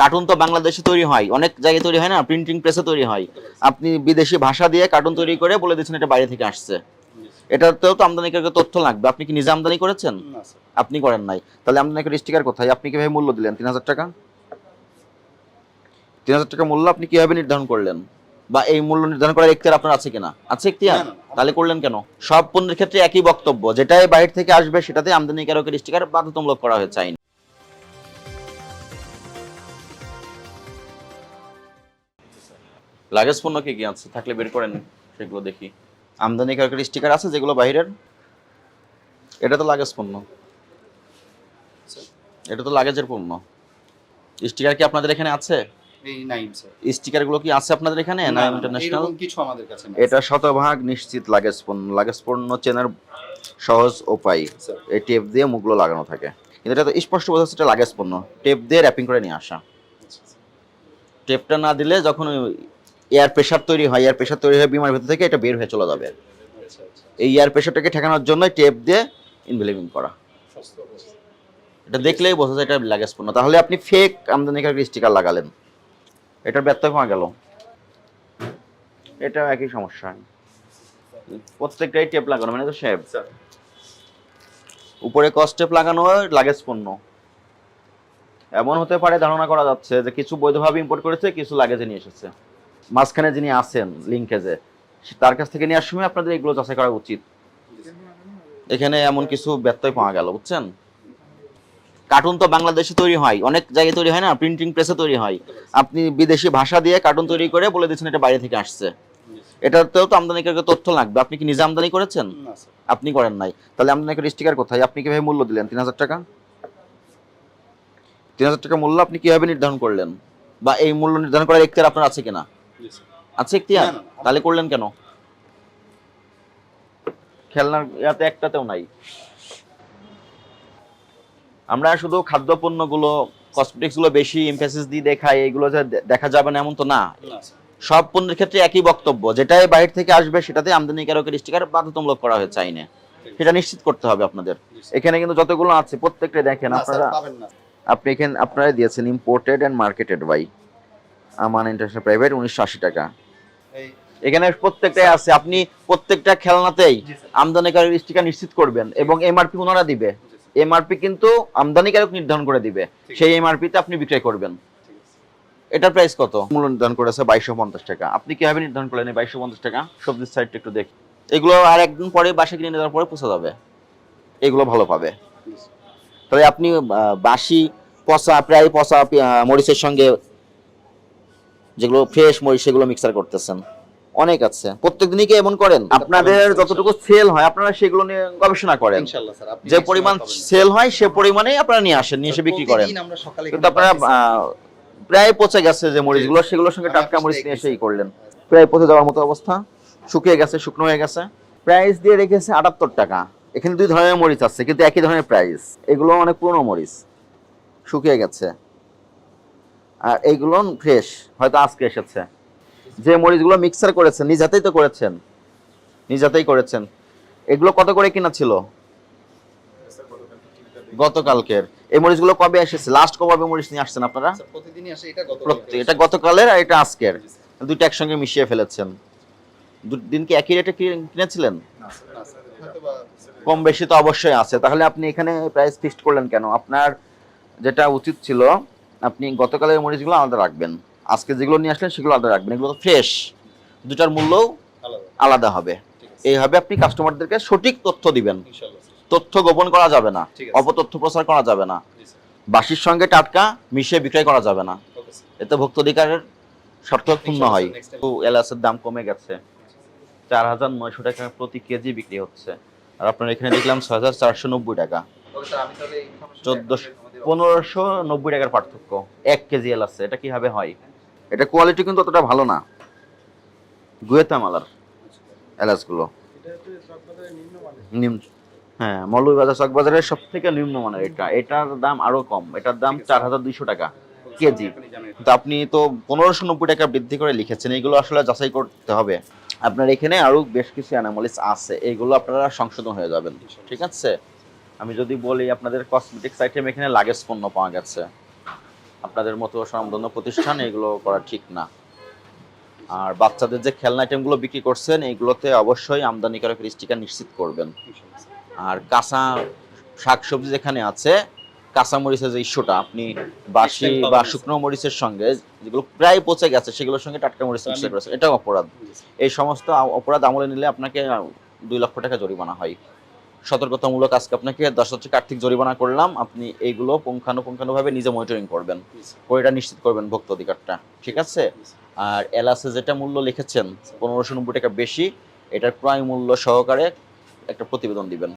Cartoon তো বাংলাদেশে তৈরি হয়। অনেক জায়গায় তৈরি হয় না? প্রিন্টিং প্রেসে তৈরি হয়। আপনি বিদেশি ভাষা দিয়ে কার্টুন তৈরি করে বলে দিচ্ছেন এটা বাইরে থেকে আসছে। এটাতেও তো আমদানিকারকে তথ্য লাগবে। আপনি কি নিজে আমদানি করেছেন? আপনি করেন নাই। তাহলে আমদানিকার স্টিকার কোথায়? আপনি কীভাবে মূল্য দিলেন? তিন হাজার টাকা? তিন হাজার টাকা মূল্য আপনি কীভাবে নির্ধারণ করলেন? বা এই মূল্য নির্ধারণ করার এখতিয়ার আপনার আছে কিনা? আছে এখতিয়ার। তাহলে করলেন কেন? সব পণ্যের ক্ষেত্রে একই বক্তব্য। যেটাই বাইরে থেকে আসবে সেটাতে আমদানিকারকের স্টিকার বাধ্যতামূলক করা হয়েছে আইন। লাগেজ পণ্য কি কি আছে? থাকলে বের করেন সেগুলো দেখি। আমদানিকারকের স্টিকার আছে যেগুলো বাইরের? এটা তো লাগেজ পণ্য। এটা তো লাগেজের পণ্য। স্টিকার কি আপনাদের এখানে আছে? এই নাইন স্যার। স্টিকারগুলো কি আছে আপনাদের এখানে? না ইন্টারন্যাশনাল কিছু আমাদের কাছে এটা শতভাগ নিশ্চিত লাগেজ পণ্য। লাগেজ পণ্য চেনার সহজ উপায়। এই টেপ দিয়ে মুখগুলো লাগানো থাকে। কিন্তু এটা তো স্পষ্ট বোঝা যাচ্ছে এটা লাগেজ পণ্য। টেপ দিয়ে র্যাপিং করে নিয়ে আসা। আচ্ছা, আচ্ছা। টেপটা না দিলে যখন এয়ার প্রেশার তৈরি হয় এয়ার প্রেশার তৈরি হয় বিমানের ভেতর থেকে এটা বের হয়ে চলে যাবে। এই এয়ার প্রেশারটাকে ঠেকানোর জন্য টেপ দিয়ে ইনভেলিভিং করা। এটা দেখলেই বোঝা যায় এটা লাগেজ পণ্য তাহলে আপনি ফেক আমদানিকারক স্টিকার লাগালেন। এটার ব্যর্থ পাওয়া গেল। এটাও একই সমস্যা। প্রত্যেকটাই টেপ লাগানো মানে তো শেপ স্যার উপরে কস টেপ লাগানো লাগেজ পণ্য এমন হতে পারে ধারণা করা যাচ্ছে যে কিছু বৈধভাবে ইম্পোর্ট করেছে কিছু লাগেজে নিয়ে এসেছে। মাঝখানে যিনি আছেন লিঙ্কেজে তার কাছ থেকে নেওয়ার সময় আপনাদের এগুলো যাচাই করা উচিত। এখানে এমন কিছু ব্যত্যয় পাওয়া গেল বুঝছেন? কার্টুন তো বাংলাদেশে তৈরি হয় অনেক জায়গায় তৈরি হয় না প্রিন্টিং প্রেসে তৈরি হয়। আপনি বিদেশি ভাষা দিয়ে কার্টুন তৈরি করে বলে দিচ্ছেন এটা বাইরে থেকে আসছে। এটাতেও তো আমদানিকারকে তথ্য লাগবে। আপনি কি নিজে আমদানি করেছেন? আপনি করেন নাই। তাহলে আমদানিকার স্টিকার কোথায়? আপনি কীভাবে মূল্য দিলেন? তিন হাজার টাকা? তিন হাজার টাকা মূল্য আপনি কীভাবে নির্ধারণ করলেন? বা এই মূল্য নির্ধারণ করার এখতিয়ার আপনার আছে কিনা? আছে না, না। তাহলে করলেন কেন? খেলনার ইয়াতে একটাতেও নাই। আমরা শুধু খাদ্যপণ্যগুলো কসমেটিক্সগুলো বেশি ইমফেসিস দিয়ে দেখাই এগুলো যে দেখা যাবে না এমন তো না। সব পণ্যের ক্ষেত্রে একই বক্তব্য যেটাই বাইরে থেকে আসবে সেটাতে আমদানিকারকের স্টিকার বাধ্যতামূলক করা হয়েছে আইনে। সেটা নিশ্চিত করতে হবে আপনাদের। এখানে কিন্তু যতগুলো আছে প্রত্যেকটা দেখেন আপনারা। আপনি এখানে আপনারা দিয়েছেন imported and marketed by Aman international private উনিশশো আশি টাকা। এই এখানে প্রত্যেকটাই আছে। আপনি প্রত্যেকটা খেলনাতেই আমদানিকারক স্টিকার নিশ্চিত করবেন এবং এমআরপি ওনারা দিবে। এমআরপি কিন্তু আমদানিকারক নির্ধারণ করে দিবে। সেই এমআরপিতে আপনি বিক্রয় করবেন। এটার প্রাইস কত? মূল্য নির্ধারণ করেছে বাইশশো পঞ্চাশ টাকা। আপনি কীভাবে নির্ধারণ করলেন বাইশশো পঞ্চাশ টাকা? সবজির সাইডটা একটু দেখি। এগুলো আর একদিন পরে বাসা কিনে নেওয়ার পরে পৌঁছে যাবে। এগুলো ভালো পাবে। তাহলে আপনি বাসি পচা প্রায় পচা মরিচের সঙ্গে যেগুলো ফ্রেশ মরিচ সেগুলো মিক্সার করতেছেন। অনেক আছে। প্রত্যেকদিনই কি এমন করেন? আপনাদের যতটুকু সেল হয় আপনারা সেগুলো নিয়ে গবেষণা করেন। যে পরিমাণ সেল হয় সে পরিমাণেই আপনারা নিয়ে আসেন নিয়ে এসে বিক্রি করেন। কিন্তু আপনারা প্রায় পচে গেছে যে মরিচগুলো সেগুলোর সঙ্গে টাটকা মরিচ নিয়ে এসেই করলেন। প্রায় পচে যাওয়ার মতো অবস্থা। শুকিয়ে গেছে শুকনো হয়ে গেছে। প্রাইস দিয়ে রেখেছে আটাত্তর টাকা। এখানে দুই ধরনের মরিচ আছে কিন্তু একই ধরনের প্রাইস এগুলো অনেক পুরনো মরিচ। শুকিয়ে গেছে। আর এইগুলো ফ্রেশ হয়তো আজকে এসেছে। যে মরিচগুলো মিক্সার করেছেন নিজ হাতেই তো করেছেন। নিজ হাতেই করেছেন। এগুলো কত করে কিনা ছিল? গতকালকের। এই মরিচগুলো কবে এসেছে? লাস্ট কবে মরিচ নিয়ে আসছেন আপনারা? প্রতিদিনই আসে এটা গতকালের আর এটা আজকের। দুইটা একসঙ্গে মিশিয়ে ফেলেছেন। দুদিন কি একই রেটে কিনেছিলেন? কম বেশি তো অবশ্যই আছে। তাহলে আপনি এখানে প্রাইস ফিক্সড করলেন কেন? আপনার যেটা উচিত ছিল আপনি গতকালের মরিচগুলো আলাদা রাখবেন। আজকে যেগুলো নিয়ে আসলেন সেগুলো আলাদা রাখবেন। এগুলো তো ফ্রেশ দুটার মূল্যও আলাদা। হবে। এইভাবে আপনি কাস্টমারদেরকে সঠিক তথ্য দিবেন। তথ্য গোপন করা যাবে না। অপতথ্য প্রচার করা যাবে না। বাসির সঙ্গে টাটকা মিশিয়ে বিক্রয় করা যাবে না। এতে ভোক্ত অধিকারের শর্ত ক্ষুণ্ণ হয়। তো এলাচের দাম কমে গেছে। চার হাজার নয়শো টাকা প্রতি কেজি বিক্রি হচ্ছে। আর আপনার এখানে দেখলাম ছয় হাজার চারশো নব্বই টাকা। চোদ্দশো পনেরোশো নব্বই টাকার পার্থক্য। এক কেজি এটা কীভাবে হয়? এটা কোয়ালিটি কিন্তু অতটা ভালো না। গুয়েতামালার এলাচগুলো। হ্যাঁ চক বাজারের সব থেকে নিম্নমানের এটা। এটার দাম কম। এটার দাম চার হাজার দুইশো টাকা কেজি। তো আপনি তো পনেরোশো নব্বই টাকা বৃদ্ধি করে লিখেছেন। এগুলো আসলে যাচাই করতে হবে। আপনার এখানে আরও বেশ কিছু অ্যানামলিস আছে। এগুলো আপনারা সংশোধন হয়ে যাবেন। ঠিক আছে? আমি যদি বলি আপনাদের কসমেটিক্স আইটেম এখানে লাগেজ পণ্য পাওয়া গেছে। আপনাদের মতো স্বনামধন্য প্রতিষ্ঠান এগুলো করা ঠিক না। আর বাচ্চাদের যে খেলনা আইটেমগুলো বিক্রি করছেন এইগুলোতে অবশ্যই আমদানিকারকের স্টিকার নিশ্চিত করবেন। আর কাঁচা শাকসবজি যেখানে আছে কাঁচা মরিচের যে ইস্যুটা আপনি বাসি বা শুকনো মরিচের সঙ্গে যেগুলো প্রায় পচে গেছে সেগুলোর সঙ্গে টাটকা মরিচ মিক্স করেছে এটাও অপরাধ। এই সমস্ত অপরাধ আমলে নিলে আপনাকে দুই লক্ষ টাকা জরিমানা হয়। সতর্কতামূলক আজকে আপনাকে দশ হচ্ছে আর্থিক জরিমানা করলাম। আপনি এইগুলো পুঙ্খানুপুঙ্খানুভাবে নিজে মনিটরিং করবেন। করে এটা নিশ্চিত করবেন ভোক্ত অধিকারটা ঠিক আছে? আর এলাসে যেটা মূল্য লিখেছেন পনেরোশো নব্বই টাকা বেশি এটার প্রায় মূল্য সহকারে একটা প্রতিবেদন দিবেন।